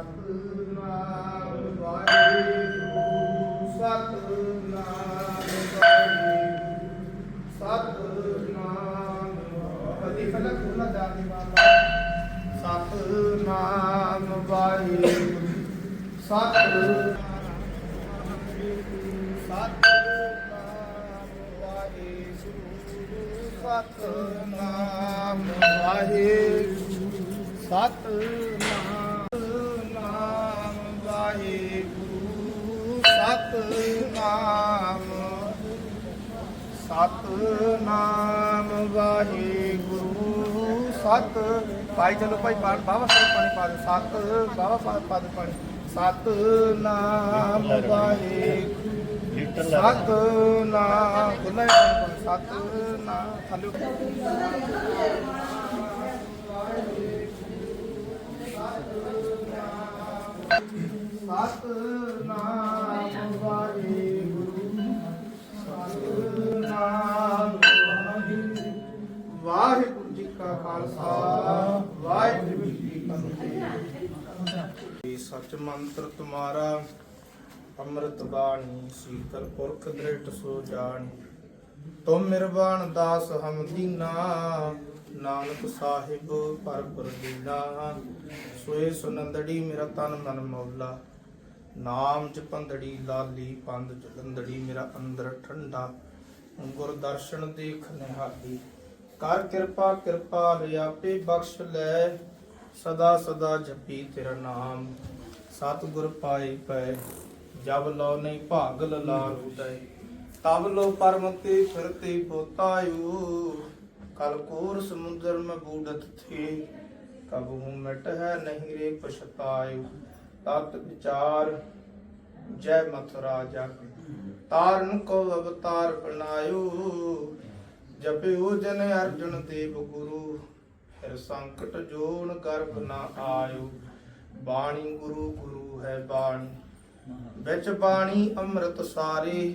ਸਤਨਾਮ ਵਾਹਿਗੁਰੂ ਸਤਨਾਮ ਵਾਹਿਗੁਰੂ ਸਤਨਾਮ ਕਦੀ ਸਤਨਾਮ। ਸਤਨਾਮ ਵਾਹਿਗੁਰੂ। ਸਤ ਭਾਈ ਚਲੋ ਭਾਈ ਪਾਣ ਬਾਬਾ ਸਾਹਿਬ ਪਾਣੀ ਪਾ ਦੇ ਸਤ ਬਾਬਾ ਸਾਹਿਬ ਪਾ ਦੇ ਪਾਣੀ। ਸਤਨਾਮ ਵਾਹਿਗੁਰੂ। ਸਤਨਾਮ। ਖੁੱਲਾ ਹੀ ਪਾਣੀ ਪਾਣੀ ਸਤਨਾਮ। ਥੱਲੇ ਖਾਲਸਾ, ਵਾਹਿਗੁਰੂ ਜੀ ਕੀ ਫਤਿਹ। ਸਚ ਮੰਤਰ ਤੁਮਾਰਾ, ਅੰਮ੍ਰਿਤ ਬਾਣੀ, ਸੀਤਲ ਪੁਰਖ ਦ੍ਰਿਟ ਸੋ ਜਾਣੀ। ਤੁਮ ਮਿਰਵਾਨ ਦਾਸ ਹਮ ਦੀਨਾ, ਨਾਨਕ ਸਾਹਿਬ ਪਰ ਪਰਦੀਨਾ ਸੋਏ ਸੁਨੰਦੜੀ ਮੇਰਾ ਤਨ ਮਨ ਮੌਲਾ। ਨਾਮ ਜਪੰਦੜੀ ਲਾਲੀ ਪੰਦ ਜਲੰਦੜੀ ਮੇਰਾ ਅੰਦਰ ਠੰਡਾ। ਗੁਰ ਦਰਸ਼ਨ ਦੇਖ ਨਿਹਾਲੀ। ਕਰ ਕਿਰਪਾ ਕਿਰਪਾ ਲਿਆਪੇ ਬਖਸ਼ ਲੈ। ਸਦਾ ਸਦਾ ਜਪੀ ਤੇਰਾ ਨਾਮ। ਸਤਿਗੁਰ ਪਾਈ ਪੈ ਜਬ ਲੋ ਨਹੀਂ ਭਾਗ ਲਾਲ ਉਦੈ ਤਬ ਲੋ ਪਰਮ ਫਿਰਤੇ ਪੋਤਾਯੂ ਕਲ ਸਮੁੰਦਰ ਮੈਂ ਬੂਡਤ ਥੇ ਕਬਹੂ ਮਿਟ ਹੈ ਨਹੀਂ ਰੇ ਪਛਤਾਇਓ। ਤਤ ਵਿਚਾਰ, ਜੈ ਮਥੁਰਾ ਜਗ ਤਾਰਨ ਕੋ ਅਵਤਾਰ ਬਣਾਇਓ। ਜਪਿਓ ਜਨ ਅਰਜੁਨ ਦੇਵ ਗੁਰੂ, ਫਿਰ ਸੰਕਟ ਜੋਨ ਗਰਭ ਨਾ ਆਇਓ। ਬਾਣੀ ਗੁਰੂ ਗੁਰੂ ਹੈ ਬਾਣੀ। ਵਿੱਚ ਬਾਣੀ ਅੰਮ੍ਰਿਤ ਸਾਰੇ,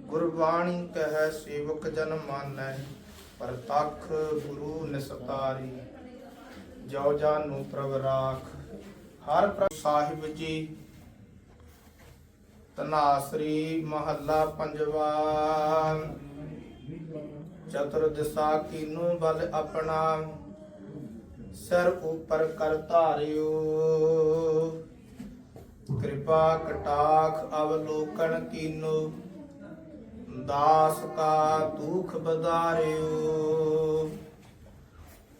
ਗੁਰਬਾਣੀ ਕਹੈ ਸੇਵਕ ਜਨ ਮਾਨੈ ਪਰਤਖ ਗੁਰੂ ਨਿਸਤਾਰੀ। ਜੋ ਜਾਨੂ ਪ੍ਰਭ ਰਾਖ, ਹਰ ਪ੍ਰਭ ਸਾਹਿਬ ਜੀ। ਤਨਾਸਰੀ ਮਹੱਲਾ ਪੰਜਵਾ। ਚਤੁਰ ਦਿਸਾ ਕੀਨੂ ਬਲ ਆਪਣਾ, ਸਿਰ ਉਪਰ ਕਰ ਧਾਰਿਓ। ਕਿਰਪਾ ਕਟਾਖ ਅਵਲੋਕਨ ਕੀਨੋ, ਦਾਸ ਕਾ ਦੁਖ ਬਦਾਰਿਓ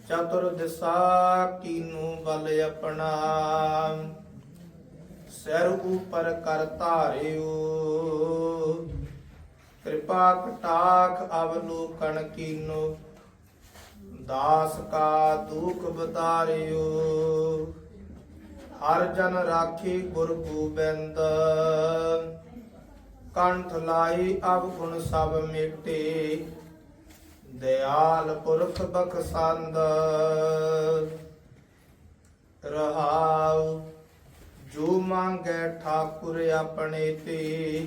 ਚਤੁਰ ਦਿਸਾ ਕੀਨੂ ਬਲ ਆਪਣਾ, ਸਿਰ ਉਪਰ ਕਰ ਧਾਰਿਓ। ਕਿਰਪਾ ਕਟਾਖ ਅਵਲੋਕਨ ਕੀਨੋ, ਦਾਸ ਕਾ ਦੁਖ ਬਤਾਰਿਓ। ਹਰ ਜਨ ਰਾਖੀ ਗੁਰ ਗੋਬਿੰਦ। ਕੰਠ ਲਾਈ ਅਬ ਗੁਣ ਸਭ ਮੇਟੇ। ਦਿਆਲ ਪੁਰਖ ਬਖਸੰਦ। ਰਹਾਉ ਜੋ ਮੰਗੈ ਠਾਕੁਰ ਆਪਣੇ ਤੇ।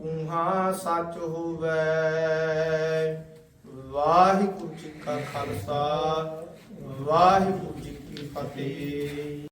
ਉਹਾਂ ਸੱਚ ਹੋਵੇ। ਵਾਹਿਗੁਰੂ ਜੀ ਕਾ ਖਾਲਸਾ ਵਾਹਿਗੁਰੂ ਜੀ ਕੀ ਫਤਿਹ।